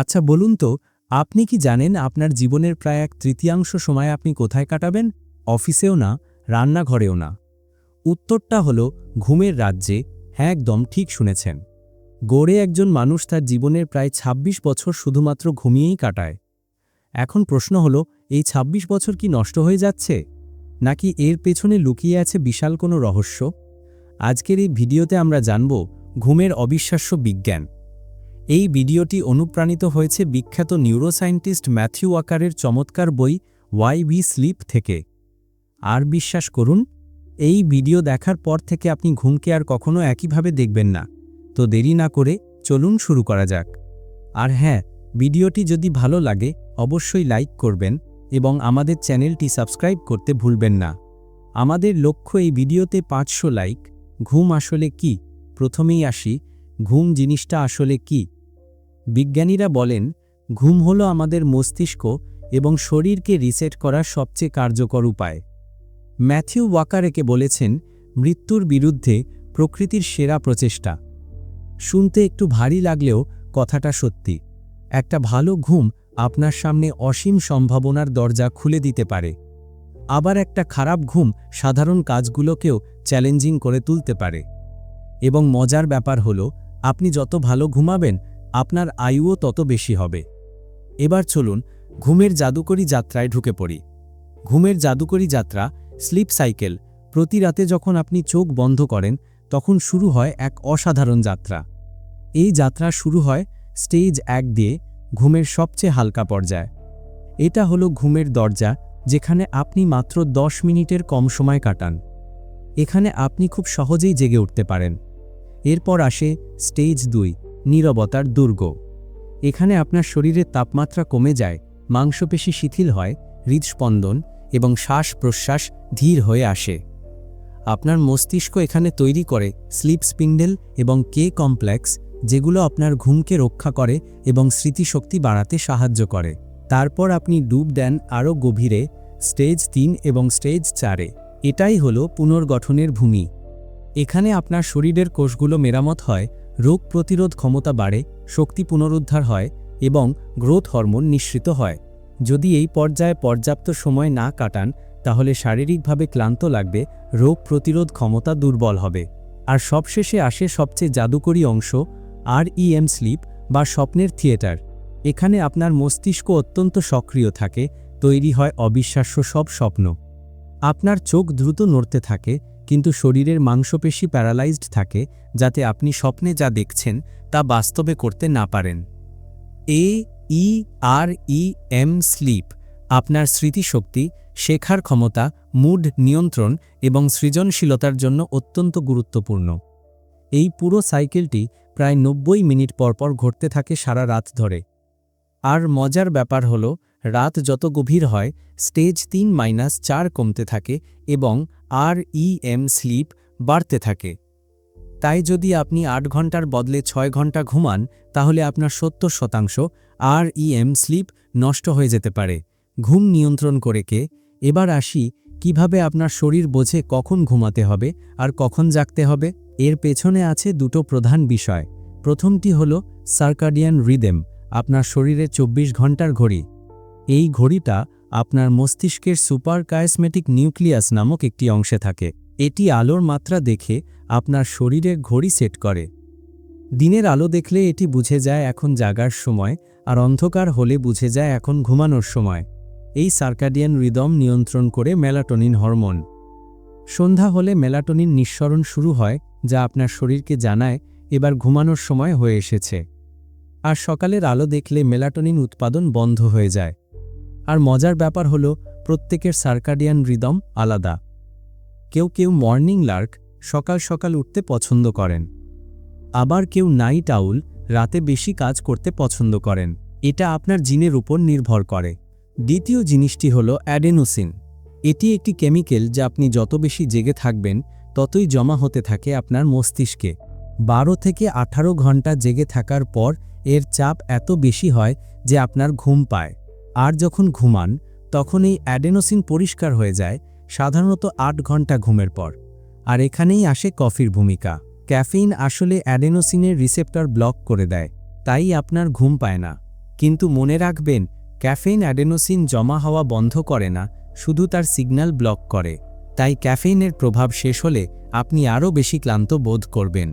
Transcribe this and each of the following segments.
আচ্ছা বলুন তো, আপনি কি জানেন আপনার জীবনের প্রায় এক তৃতীয়াংশ সময় আপনি কোথায় কাটাবেন? অফিসেও না, রান্নাঘরেও না। উত্তরটা হল, ঘুমের রাজ্যে। হ্যাঁ একদম ঠিক শুনেছেন। গড়ে একজন মানুষ তার জীবনের প্রায় ২৬ বছর শুধুমাত্র ঘুমিয়েই কাটায়। এখন প্রশ্ন হল, এই ২৬ বছর কি নষ্ট হয়ে যাচ্ছে? নাকি এর পেছনে লুকিয়ে আছে বিশাল কোনো রহস্য? আজকের এই ভিডিওতে আমরা জানব, ঘুমের অবিশ্বাস্য বিজ্ঞান। এই ভিডিওটি অনুপ্রাণিত হয়েছে বিখ্যাত নিউরোসায়েন্টিস্ট ম্যাথিউ ওয়াকারের চমৎকার বই ওয়াই বি স্লিপ থেকে। আর বিশ্বাস করুন, এই ভিডিও দেখার পর থেকে আপনি ঘুমকে আর কখনো একইভাবে দেখবেন না। তো দেরি না করে চলুন শুরু করা যাক। আর হ্যাঁ ভিডিওটি যদি ভালো লাগে, অবশ্যই লাইক করবেন এবং আমাদের চ্যানেলটি সাবস্ক্রাইব করতে ভুলবেন না। আমাদের লক্ষ্য এই ভিডিওতে পাঁচশো লাইক, ঘুম আসলে কি? প্রথমেই আসি, ঘুম জিনিসটা আসলে কি? বিজ্ঞানীরা বলেন, ঘুম হলো আমাদের মস্তিষ্ক এবং শরীরকে রিসেট করার সবচেয়ে কার্যকর উপায়। ম্যাথিউ ওয়াকারেকে বলেছেন, মৃত্যুর বিরুদ্ধে প্রকৃতির সেরা প্রচেষ্টা। শুনতে একটু ভারী লাগলেও কথাটা সত্যি। একটা ভালো ঘুম আপনার সামনে অসীম সম্ভাবনার দরজা খুলে দিতে পারে। আবার একটা খারাপ ঘুম সাধারণ কাজগুলোকেও চ্যালেঞ্জিং করে তুলতে পারে। এবং মজার ব্যাপার হলো, আপনি যত ভালো ঘুমাবেন আপনার আয়ুও তত বেশি হবে। এবার চলুন ঘুমের জাদুকরী যাত্রায় ঢুকে পড়ি। ঘুমের জাদুকরী যাত্রা, স্লিপ সাইকেল, প্রতি রাতে যখন আপনি চোখ বন্ধ করেন, তখন শুরু হয় এক অসাধারণ যাত্রা। এই যাত্রা শুরু হয় স্টেজ এক দিয়ে ঘুমের সবচেয়ে হালকা পর্যায়। এটা হলো ঘুমের দরজা, যেখানে আপনি মাত্র দশ মিনিটের কম সময় কাটান। এখানে আপনি খুব সহজেই জেগে উঠতে পারেন। এরপর আসে স্টেজ দুই। নীরবতার দুর্গ। এখানে আপনার শরীরের তাপমাত্রা কমে যায়, মাংসপেশি শিথিল হয়, হৃদস্পন্দন এবং শ্বাস প্রশ্বাস ধীর হয়ে আসে। আপনার মস্তিষ্ক এখানে তৈরি করে স্লিপ স্পিন্ডেল এবং কে কমপ্লেক্স, যেগুলো আপনার ঘুমকে রক্ষা করে এবং স্মৃতিশক্তি বাড়াতে সাহায্য করে। তারপর আপনি ডুব দেন আরও গভীরে, স্টেজ তিন এবং স্টেজ চারে। এটাই হলো পুনর্গঠনের ভূমি। এখানে আপনার শরীরের কোষগুলো মেরামত হয় রোগ প্রতিরোধ ক্ষমতা বাড়ে, শক্তি পুনরুদ্ধার হয় এবং গ্রোথ হরমোন নিঃসৃত হয়। যদি এই পর্যায়ে পর্যাপ্ত সময় না কাটান, তাহলে শারীরিকভাবে ক্লান্ত লাগবে, রোগ প্রতিরোধ ক্ষমতা দুর্বল হবে। আর সবশেষে আসে সবচেয়ে জাদুকরী অংশ আর ইএম স্লিপ বা স্বপ্নের থিয়েটার। এখানে আপনার মস্তিষ্ক অত্যন্ত সক্রিয় থাকে, তৈরি হয় অবিশ্বাস্য সব স্বপ্ন। আপনার চোখ দ্রুত নড়তে থাকে কিন্তু শরীরের মাংসপেশি প্যারালাইজড থাকে, যাতে আপনি স্বপ্নে যা দেখছেন তা বাস্তবে করতে না পারেন। এ, ই, আর, ই, এম, স্লিপ, আপনার স্মৃতিশক্তি, শেখার ক্ষমতা, মুড নিয়ন্ত্রণ এবং সৃজনশীলতার জন্য অত্যন্ত গুরুত্বপূর্ণ। এই পুরো সাইকেলটি প্রায় নব্বই মিনিট পরপর ঘটতে থাকে সারা রাত ধরে। আর মজার ব্যাপার হল, রাত যত গভীর হয়, স্টেজ তিন মাইনাস চার কমতে থাকে এবং আর ইএম স্লিপ বাড়তে থাকে। তাই যদি আপনি আট ঘণ্টার বদলে ছয় ঘণ্টা ঘুমান, তাহলে আপনার সত্তর শতাংশ আর ইএম স্লিপ নষ্ট হয়ে যেতে পারে। ঘুম নিয়ন্ত্রণ করে কে? এবার আসি, কীভাবে আপনার শরীর বোঝে কখন ঘুমাতে হবে আর কখন জাগতে হবে? এর পেছনে আছে দুটো প্রধান বিষয়। প্রথমটি হল সার্কাডিয়ান রিদেম, আপনার শরীরে ২৪ ঘণ্টার ঘড়ি। এই ঘড়িটা আপনার মস্তিষ্কের সুপার কায়াসমেটিক নিউক্লিয়াস নামক একটি অংশে থাকে। এটি আলোর মাত্রা দেখে আপনার শরীরের ঘড়ি সেট করে। দিনের আলো দেখলে এটি বুঝে যায় এখন জাগার সময়, আর অন্ধকার হলে বুঝে যায় এখন ঘুমানোর সময়। এই সার্কাডিয়ান রিদম নিয়ন্ত্রণ করে মেলাটোনিন হরমোন। সন্ধ্যা হলে মেলাটোনিন নিঃসরণ শুরু হয়, যা আপনার শরীরকে জানায়, এবার ঘুমানোর সময় হয়ে এসেছে। আর সকালের আলো দেখলে মেলাটোনিন উৎপাদন বন্ধ হয়ে যায়। আর মজার ব্যাপার হল, প্রত্যেকের সার্কাডিয়ান রিদম আলাদা। কেউ কেউ মর্নিং লার্ক সকাল সকাল উঠতে পছন্দ করেন। আবার কেউ নাইট আউল রাতে বেশি কাজ করতে পছন্দ করেন। এটা আপনার জিনের উপর নির্ভর করে। দ্বিতীয় জিনিসটি হল অ্যাডেনোসিন। এটি একটি কেমিক্যাল যা আপনি যত বেশি জেগে থাকবেন, ততই জমা হতে থাকে আপনার মস্তিষ্কে। বারো থেকে আঠারো ঘণ্টা জেগে থাকার পর এর চাপ এত বেশি হয় যে আপনার ঘুম পায়। আর যখন ঘুমান, তখন এই অ্যাডেনোসিন পরিষ্কার হয়ে যায়, সাধারণত আট ঘণ্টা ঘুমের পর। আর এখানেই আসে কফির ভূমিকা। ক্যাফেইন আসলে অ্যাডেনোসিনের রিসেপ্টর ব্লক করে দেয়, তাই আপনার ঘুম পায় না। কিন্তু মনে রাখবেন, ক্যাফেইন অ্যাডেনোসিন জমা হওয়া বন্ধ করে না, শুধু তার সিগন্যাল ব্লক করে। তাই ক্যাফেইনের প্রভাব শেষ হলে আপনি আরও বেশি ক্লান্ত বোধ করবেন।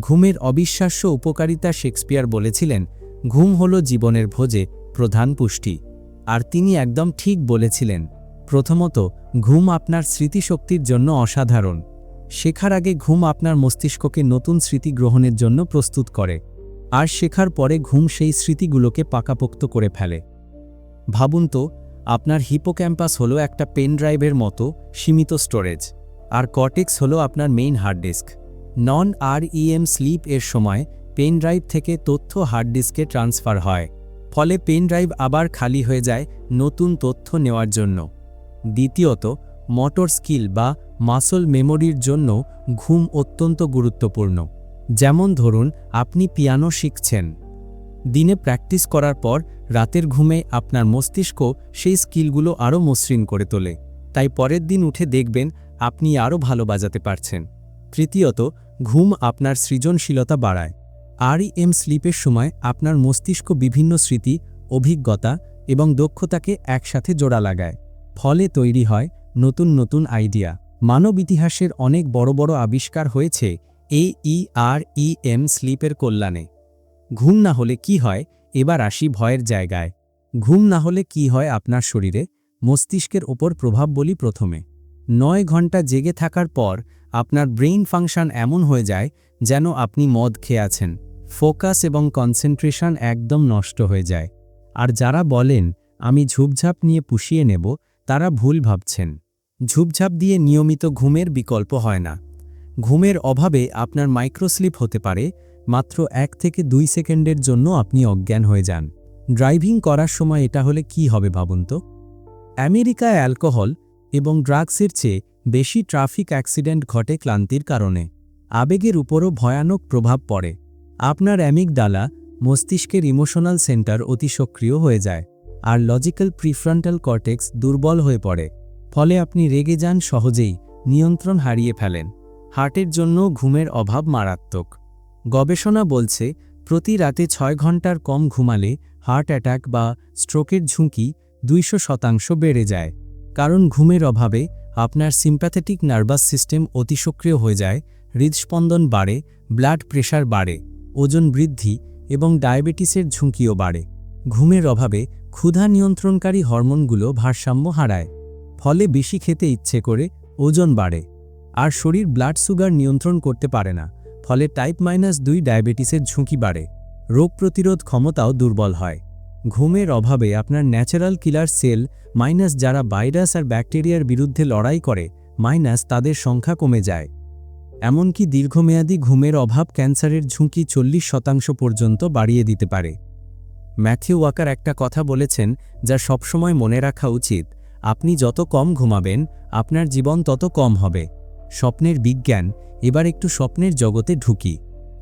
ঘুমের অবিশ্বাস্য উপকারিতা শেক্সপিয়ার বলেছিলেন, ঘুম হল জীবনের ভোজে প্রধান পুষ্টি। আর তিনি একদম ঠিক বলেছিলেন। প্রথমত, ঘুম আপনার স্মৃতিশক্তির জন্য অসাধারণ। শেখার আগে ঘুম আপনার মস্তিষ্ককে নতুন স্মৃতি গ্রহণের জন্য প্রস্তুত করে। আর শেখার পরে ঘুম সেই স্মৃতিগুলোকে পাকাপোক্ত করে ফেলে। ভাবুন তো, আপনার হিপোক্যাম্পাস হলো একটা পেন ড্রাইভের মতো, সীমিত স্টোরেজ। আর কর্টেক্স হলো আপনার main hard disk. Non REM sleep এর সময় পেন ড্রাইভ থেকে তথ্য হার্ড ডিস্কে ট্রান্সফার হয়। ফলে পেন ড্রাইভ আবার খালি হয়ে যায় নতুন তথ্য নেওয়ার জন্য। দ্বিতীয়ত, মোটর স্কিল বা মাসল মেমোরির জন্য ঘুম অত্যন্ত গুরুত্বপূর্ণ। যেমন ধরুন, আপনি পিয়ানো শিখছেন। দিনে প্র্যাকটিস করার পর রাতের ঘুমে আপনার মস্তিষ্ক সেই স্কিলগুলো আরও মসৃণ করে তোলে। তাই পরের দিন উঠে দেখবেন আপনি আরও ভালো বাজাতে পারছেন। তৃতীয়ত, ঘুম আপনার সৃজনশীলতা বাড়ায়। আরইএম স্লিপের সময় আপনার মস্তিষ্ক বিভিন্ন স্মৃতি, অভিজ্ঞতা এবং দক্ষতাকে একসাথে জোড়া লাগায়। ফলে তৈরি হয় নতুন নতুন আইডিয়া। মানব ইতিহাসের অনেক বড় বড় আবিষ্কার হয়েছে এই ই আর ই এম স্লিপের কল্যাণে। ঘুম না হলে কি হয়? এবার আসি ভয়ের জায়গায়। ঘুম না হলে কি হয় আপনার শরীরে? মস্তিষ্কের ওপর প্রভাব বলি প্রথমে। নয় ঘণ্টা জেগে থাকার পর আপনার ব্রেইন ফাংশন এমন হয়ে যায় যেন আপনি মদ খেয়ে আছেন। ফোকাস এবং কনসেন্ট্রেশন একদম নষ্ট হয়ে যায়। আর যারা বলেন, আমি ঝুপঝাপ নিয়ে পুষিয়ে নেব, তারা ভুল ভাবছেন। ঝুপঝাপ দিয়ে নিয়মিত ঘুমের বিকল্প হয় না। ঘুমের অভাবে আপনার মাইক্রোস্লিপ হতে পারে, মাত্র এক থেকে দুই সেকেন্ডের জন্য আপনি অজ্ঞান হয়ে যান। ড্রাইভিং করার সময় এটা হলে কি হবে ভাবুন তো? আমেরিকায় অ্যালকোহল এবং ড্রাগসের চেয়ে বেশি ট্রাফিক অ্যাক্সিডেন্ট ঘটে ক্লান্তির কারণে। আবেগের উপরও ভয়ানক প্রভাব পড়ে। আপনার অ্যামিকডালা মস্তিষ্কের ইমোশনাল সেন্টার অতি সক্রিয় হয়ে যায়, আর লজিক্যাল প্রিফ্রন্টাল কর্টেক্স দুর্বল হয়ে পড়ে, ফলে আপনি রেগে যান সহজেই, নিয়ন্ত্রণ হারিয়ে ফেলেন। হার্টের জন্য ঘুমের অভাব মারাত্মক। গবেষণা বলছে, প্রতি রাতে ছয় ঘণ্টার কম ঘুমালে হার্ট অ্যাটাক বা স্ট্রোকের ঝুঁকি দুইশো শতাংশ বেড়ে যায়, কারণ ঘুমের অভাবে আপনার সিম্প্যাথেটিক নার্ভাস সিস্টেম অতিসক্রিয় হয়ে যায়, হৃদস্পন্দন বাড়ে, ব্লাড প্রেশার বাড়ে। ওজন বৃদ্ধি এবং ডায়াবেটিসের ঝুঁকিও বাড়ে। ঘুমের অভাবে ক্ষুধা নিয়ন্ত্রণকারী হরমোনগুলো ভারসাম্য হারায়, ফলে বেশি খেতে ইচ্ছে করে ওজন বাড়ে আর শরীর ব্লাড সুগার নিয়ন্ত্রণ করতে পারে না, ফলে টাইপ মাইনাস দুই ডায়াবেটিসের ঝুঁকি বাড়ে। রোগ প্রতিরোধ ক্ষমতাও দুর্বল হয়। ঘুমের অভাবে আপনার ন্যাচারাল কিলার সেল মাইনাস যারা ভাইরাস আর ব্যাকটেরিয়ার বিরুদ্ধে লড়াই করে মাইনাস তাদের সংখ্যা কমে যায়। এমনকি দীর্ঘমেয়াদী ঘুমের অভাব ক্যান্সারের ঝুঁকি চল্লিশ শতাংশ পর্যন্ত বাড়িয়ে দিতে পারে। ম্যাথিউ ওয়াকার একটা কথা বলেছেন, যা সবসময় মনে রাখা উচিত, আপনি যত কম ঘুমাবেন, আপনার জীবন তত কম হবে। স্বপ্নের বিজ্ঞান, এবার একটু স্বপ্নের জগতে ঢুকি।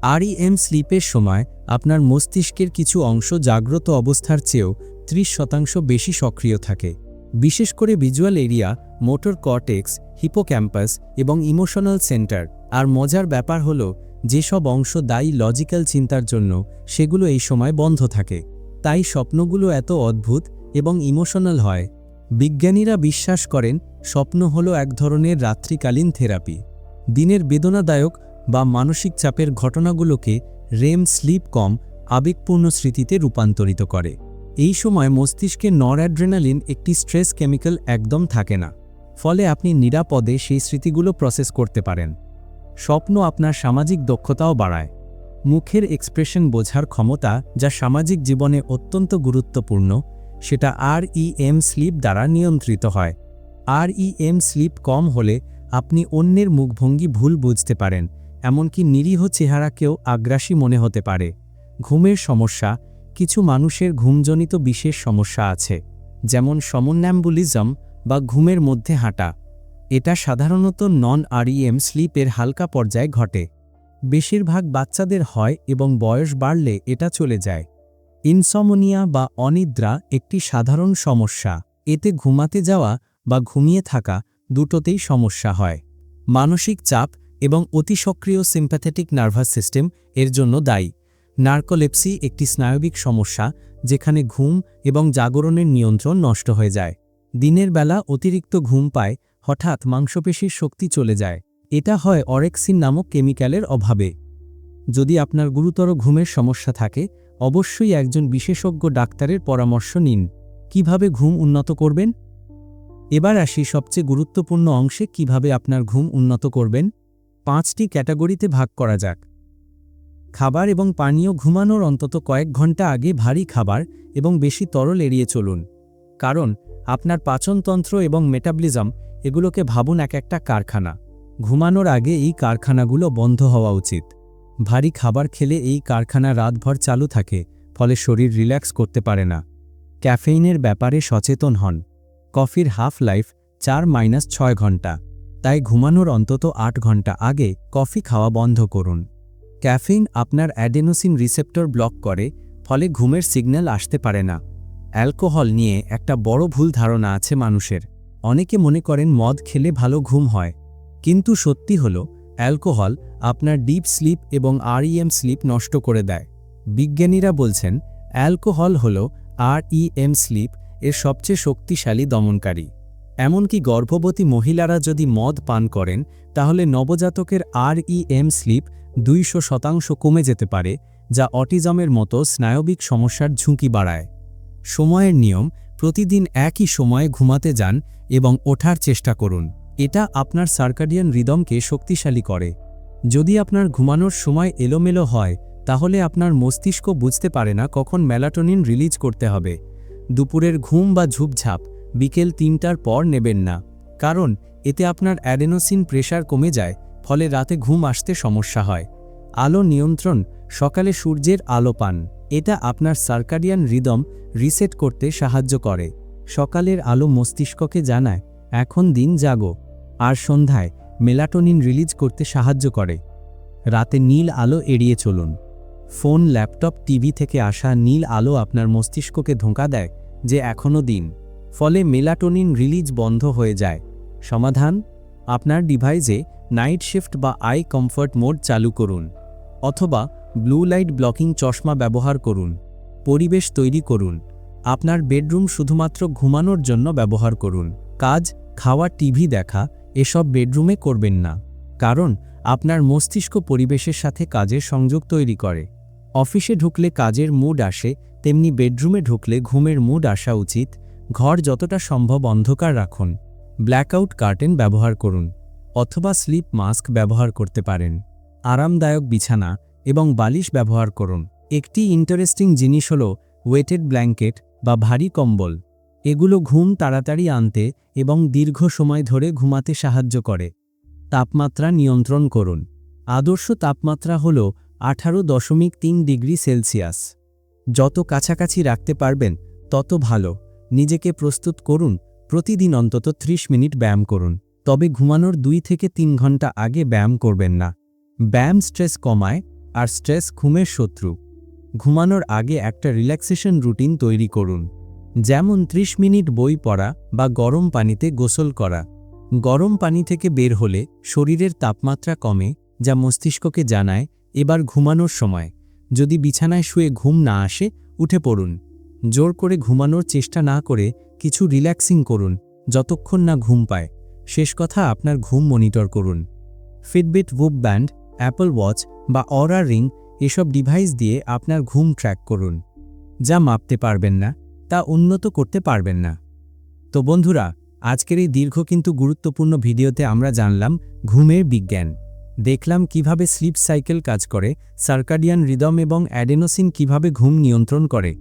আরইএম স্লিপের সময়, আপনার মস্তিষ্কের কিছু অংশ জাগ্রত অবস্থার চেয়েও ত্রিশ শতাংশ বেশি সক্রিয় থাকে। বিশেষ করে visual area, motor cortex, hippocampus এবং ইমোশনাল সেন্টার। আর মজার ব্যাপার হল, যেসব অংশ দায়ী লজিক্যাল চিন্তার জন্য, সেগুলো এই সময় বন্ধ থাকে। তাই স্বপ্নগুলো এত অদ্ভুত এবং ইমোশনাল হয়। বিজ্ঞানীরা বিশ্বাস করেন, স্বপ্ন হল এক ধরনের রাত্রিকালীন থেরাপি। দিনের বেদনাদায়ক বা মানসিক চাপের ঘটনাগুলোকে রেম স্লিপ কম, আবেগপূর্ণ স্মৃতিতে রূপান্তরিত করে। এই সময় মস্তিষ্কে নরঅ্যাড্রেনালিন একটি স্ট্রেস কেমিক্যাল একদম থাকে না, ফলে আপনি নিরাপদে সেই স্মৃতিগুলো প্রসেস করতে পারেন। স্বপ্ন আপনার সামাজিক দক্ষতাও বাড়ায়। মুখের এক্সপ্রেশন বোঝার ক্ষমতা যা সামাজিক জীবনে অত্যন্ত গুরুত্বপূর্ণ, সেটা আর এম স্লিপ দ্বারা নিয়ন্ত্রিত হয়। আর এম স্লিপ কম হলে আপনি অন্যের মুখভঙ্গি ভুল বুঝতে পারেন, এমনকি নিরীহ চেহারাকেও আগ্রাসী মনে হতে পারে। ঘুমের সমস্যা কিছু মানুষের ঘুমজনিত বিশেষ সমস্যা আছে, যেমন সমন্যাম্বুলিজম বা ঘুমের মধ্যে হাঁটা। এটা সাধারণত নন আরইএম স্লিপের হালকা পর্যায়ে ঘটে। বেশিরভাগ বাচ্চাদের হয় এবং বয়স বাড়লে এটা চলে যায়। ইনসমোনিয়া বা অনিদ্রা একটি সাধারণ সমস্যা। এতে ঘুমাতে যাওয়া বা ঘুমিয়ে থাকা দুটোতেই সমস্যা হয়। মানসিক চাপ এবং অতি সক্রিয় সিম্প্যাথেটিক নার্ভাস সিস্টেম এর জন্য দায়ী। নার্কোলেপসি একটি স্নায়বিক সমস্যা, যেখানে ঘুম এবং জাগরণের নিয়ন্ত্রণ নষ্ট হয়ে যায়। দিনের বেলা অতিরিক্ত ঘুম পায়, হঠাৎ মাংসপেশির শক্তি চলে যায়। এটা হয় অরেক্সিন নামক কেমিক্যালের অভাবে। যদি আপনার গুরুতর ঘুমের সমস্যা থাকে, অবশ্যই একজন বিশেষজ্ঞ ডাক্তারের পরামর্শ নিন। কীভাবে ঘুম উন্নত করবেন? এবার আসি সবচেয়ে গুরুত্বপূর্ণ অংশে কীভাবে আপনার ঘুম উন্নত করবেন। পাঁচটি ক্যাটাগরিতে ভাগ করা যাক। খাবার এবং পানীয় ঘুমানোর অন্তত কয়েক ঘণ্টা আগে ভারী খাবার এবং বেশি তরল এড়িয়ে চলুন। কারণ, আপনার পাচনতন্ত্র এবং মেটাবলিজম এগুলোকে ভাবুন এক একটা কারখানা। ঘুমানোর আগে এই কারখানাগুলো বন্ধ হওয়া উচিত। ভারী খাবার খেলে এই কারখানা রাতভর চালু থাকে, ফলে শরীর রিল্যাক্স করতে পারে না। ক্যাফেইনের ব্যাপারে সচেতন হন। কফির হাফ লাইফ চার মাইনাস ছয় ঘণ্টা তাই ঘুমানোর অন্তত আট ঘণ্টা আগে কফি খাওয়া বন্ধ করুন। ক্যাফেইন আপনার অ্যাডেনোসিন রিসেপ্টর ব্লক করে, ফলে ঘুমের সিগন্যাল আসতে পারে না। অ্যালকোহল নিয়ে একটা বড় ভুল ধারণা আছে মানুষের। অনেকে মনে করেন মদ খেলে ভালো ঘুম হয়। কিন্তু সত্যি হল, অ্যালকোহল আপনার ডিপ স্লিপ এবং আরইএম স্লিপ নষ্ট করে দেয়। বিজ্ঞানীরা বলছেন, অ্যালকোহল হল আরইএম স্লিপ এর সবচেয়ে শক্তিশালী দমনকারী। এমনকি গর্ভবতী মহিলারা যদি মদ পান করেন, তাহলে নবজাতকের আরইএম স্লিপ দুইশো শতাংশ কমে যেতে পারে, যা অটিজমের মতো স্নায়বিক সমস্যার ঝুঁকি বাড়ায়। সময়ের নিয়ম, প্রতিদিন একই সময়ে ঘুমাতে যান এবং ওঠার চেষ্টা করুন। এটা আপনার সার্কাডিয়ান রিদমকে শক্তিশালী করে। যদি আপনার ঘুমানোর সময় এলোমেলো হয়, তাহলে আপনার মস্তিষ্ক বুঝতে পারে না কখন মেলাটোনিন রিলিজ করতে হবে। দুপুরের ঘুম বা ঝুপঝাপ বিকেল তিনটার পর নেবেন না, কারণ এতে আপনার অ্যাডেনোসিন প্রেশার কমে যায় ফলে রাতে ঘুম আসতে সমস্যা হয়। আলো নিয়ন্ত্রণ, সকালে সূর্যের আলো পান, এটা আপনার সার্কাডিয়ান রিদম রিসেট করতে সাহায্য করে। সকালের আলো মস্তিষ্ককে জানায়, এখন দিন জাগো। আর সন্ধ্যায়, মেলাটোনিন রিলিজ করতে সাহায্য করে। রাতে নীল আলো এড়িয়ে চলুন। ফোন, ল্যাপটপ, টিভি থেকে আসা নীল আলো আপনার মস্তিষ্ককে ধোঁকা দেয় যে এখনও দিন। ফলে মেলাটোনিন রিলিজ বন্ধ হয়ে যায়। সমাধান? আপনার ডিভাইসে নাইট শিফট বা আই কমফর্ট মোড চালু করুন, অথবা ব্লু লাইট ব্লকিং চশমা ব্যবহার করুন, পরিবেশ তৈরি করুন, আপনার বেডরুম শুধুমাত্র ঘুমানোর জন্য ব্যবহার করুন, কাজ, খাওয়া, টিভি দেখা, এসব বেডরুমে করবেন না, কারণ আপনার মস্তিষ্ক পরিবেশের সাথে কাজের সংযোগ তৈরি করে। অফিসে ঢুকলে কাজের মুড আসে, তেমনি বেডরুমে ঢুকলে ঘুমের মুড আসা উচিত, ঘর যতটা সম্ভব অন্ধকার রাখুন। ব্ল্যাকআউট কার্টেন ব্যবহার করুন, অথবা স্লিপ মাস্ক ব্যবহার করতে পারেন। আরামদায়ক বিছানা এবং বালিশ ব্যবহার করুন। একটি ইন্টারেস্টিং জিনিস হল ওয়েটেড ব্ল্যাঙ্কেট বা ভারী কম্বল। এগুলো ঘুম তাড়াতাড়ি আনতে এবং দীর্ঘ সময় ধরে ঘুমাতে সাহায্য করে। তাপমাত্রা নিয়ন্ত্রণ করুন। আদর্শ তাপমাত্রা হল আঠারো দশমিক তিন ডিগ্রি সেলসিয়াস। যত কাছাকাছি রাখতে পারবেন, তত ভালো। নিজেকে প্রস্তুত করুন প্রতিদিন অন্তত ৩০ মিনিট ব্যায়াম করুন, তবে ঘুমানোর দুই থেকে তিন ঘণ্টা আগে ব্যায়াম করবেন না। ব্যায়াম স্ট্রেস কমায় আর স্ট্রেস ঘুমের শত্রু। ঘুমানোর আগে একটা রিল্যাক্সেশন রুটিন তৈরি করুন, যেমন ৩০ মিনিট বই পড়া বা গরম পানিতে গোসল করা। গরম পানি থেকে বের হলে শরীরের তাপমাত্রা কমে, যা মস্তিষ্ককে জানায়, এবার ঘুমানোর সময়। যদি বিছানায় শুয়ে ঘুম না আসে, উঠে পড়ুন। জোর করে ঘুমানোর চেষ্টা না করে কিছু রিল্যাক্সিং করুন, যতক্ষণ না ঘুম পায়। শেষ কথা, আপনার ঘুম মনিটর করুন। Fitbit Whoop band Apple watch বা অরা রিং এসব ডিভাইস দিয়ে আপনার ঘুম ট্র্যাক করুন। যা মাপতে পারবেন না, তা উন্নত করতে পারবেন না। তো বন্ধুরা, আজকের এই দীর্ঘ কিন্তু গুরুত্বপূর্ণ ভিডিওতে আমরা জানলাম ঘুমের বিজ্ঞান। দেখলাম কীভাবে স্লিপ সাইকেল কাজ করে সার্কাডিয়ান রিদম এবং অ্যাডেনোসিন কীভাবে ঘুম নিয়ন্ত্রণ করে।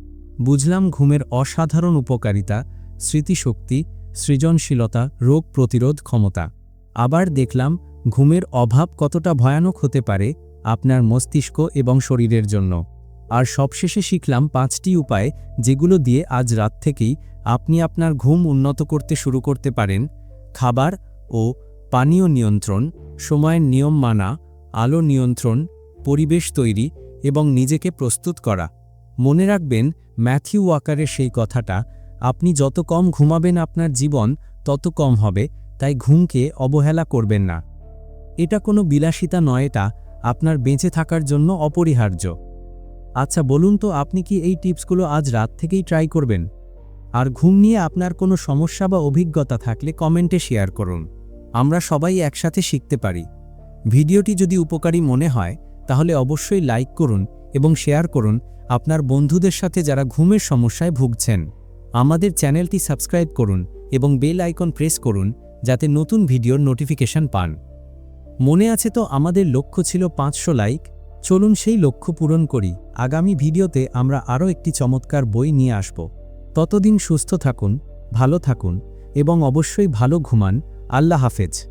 বুঝলাম ঘুমের অসাধারণ উপকারিতা স্মৃতিশক্তি, সৃজনশীলতা, রোগ প্রতিরোধ ক্ষমতা। আবার দেখলাম, ঘুমের অভাব কতটা ভয়ানক হতে পারে আপনার মস্তিষ্ক এবং শরীরের জন্য। আর সবশেষে শিখলাম পাঁচটি উপায় যেগুলো দিয়ে আজ রাত থেকেই আপনি আপনার ঘুম উন্নত করতে শুরু করতে পারেন। খাবার ও পানীয় নিয়ন্ত্রণ, সময়ের নিয়ম মানা, আলো নিয়ন্ত্রণ, পরিবেশ তৈরি এবং নিজেকে প্রস্তুত করা। মনে রাখবেন, ম্যাথিউ ওয়াকারের সেই কথাটা আপনি যত কম ঘুমাবেন আপনার জীবন তত কম হবে, তাই ঘুমকে অবহেলা করবেন না। এটা কোনো বিলাসিতা নয়, এটা আপনার বেঁচে থাকার জন্য অপরিহার্য। আচ্ছা বলুন তো, আপনি কি এই টিপসগুলো আজ রাত থেকেই ট্রাই করবেন? আর ঘুম নিয়ে আপনার কোনো সমস্যা বা অভিজ্ঞতা থাকলে কমেন্টে শেয়ার করুন। আমরা সবাই একসাথে শিখতে পারি। ভিডিওটি যদি উপকারী মনে হয়, তাহলে অবশ্যই লাইক করুন এবং শেয়ার করুন আপনার বন্ধুদের সাথে যারা ঘুমের সমস্যায় ভুগছেন। আমাদের চ্যানেলটি সাবস্ক্রাইব করুন এবং বেল আইকন প্রেস করুন যাতে নতুন ভিডিওর নোটিফিকেশন পান। মনে আছে তো আমাদের লক্ষ্য ছিল পাঁচশো লাইক? চলুন সেই লক্ষ্য পূরণ করি। আগামী ভিডিওতে আমরা আরও একটি চমৎকার বই নিয়ে আসব। ততদিন সুস্থ থাকুন, ভালো থাকুন এবং অবশ্যই ভালো ঘুমান। আল্লাহ হাফেজ।